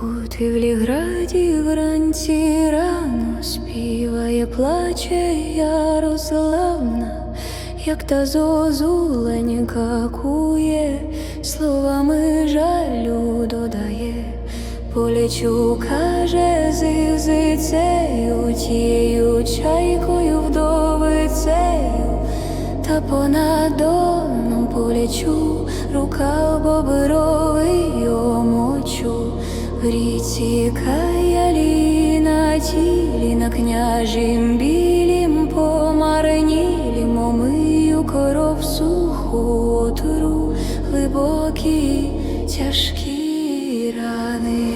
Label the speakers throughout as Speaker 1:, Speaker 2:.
Speaker 1: Путивлі граді вранці рано співає, плаче Ярославна, як та зозуленька кує, словами жалю додає, полечу, каже, зизицею, тією чайкою вдовицею, та понад доном полечу, рука бобровий омочу, в ліна тілі, на княжім білім помарнілім омию коров суху отру, глибокі тяжкі рани.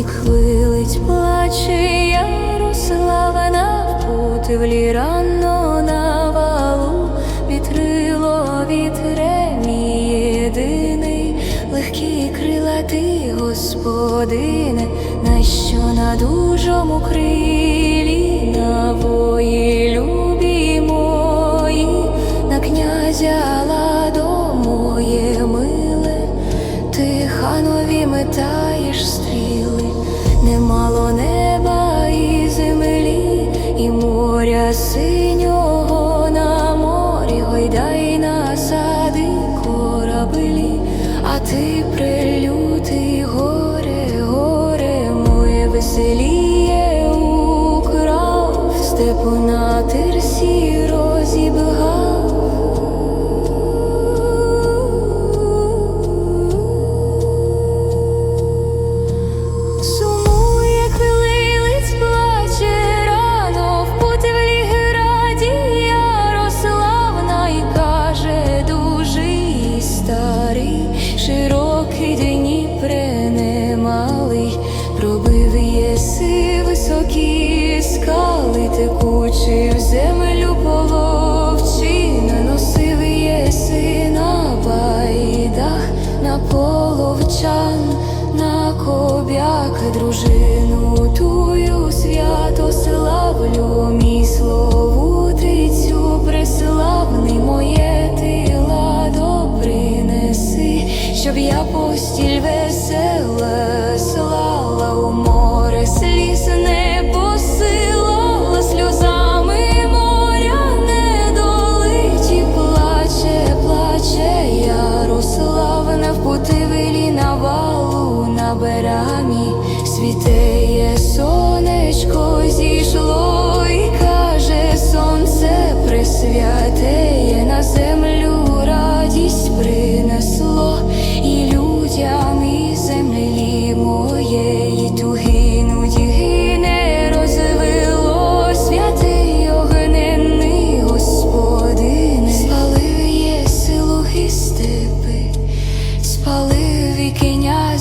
Speaker 1: І хвилить плаче Ярослава на путивлі рано на валу, вітрило вітре мій єдиний, легкі крила ти, господине, на що на дужому крилі, на вої любі мої, на князя ладо моє миле, ти ханові метаєш стріли, немало неба і землі, і моря синього на морі, гойдай насади кораблі, а ти прилютий щоб я постіль весела слала у море сліз не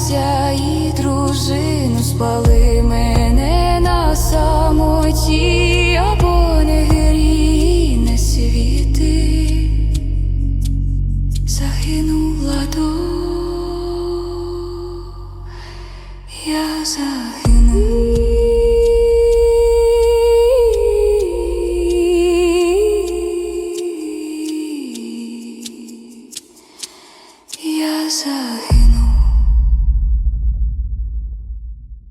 Speaker 1: князя і дружину, спали мене на самоті, або не грій, не світи, загинула до, я загину. Я загину.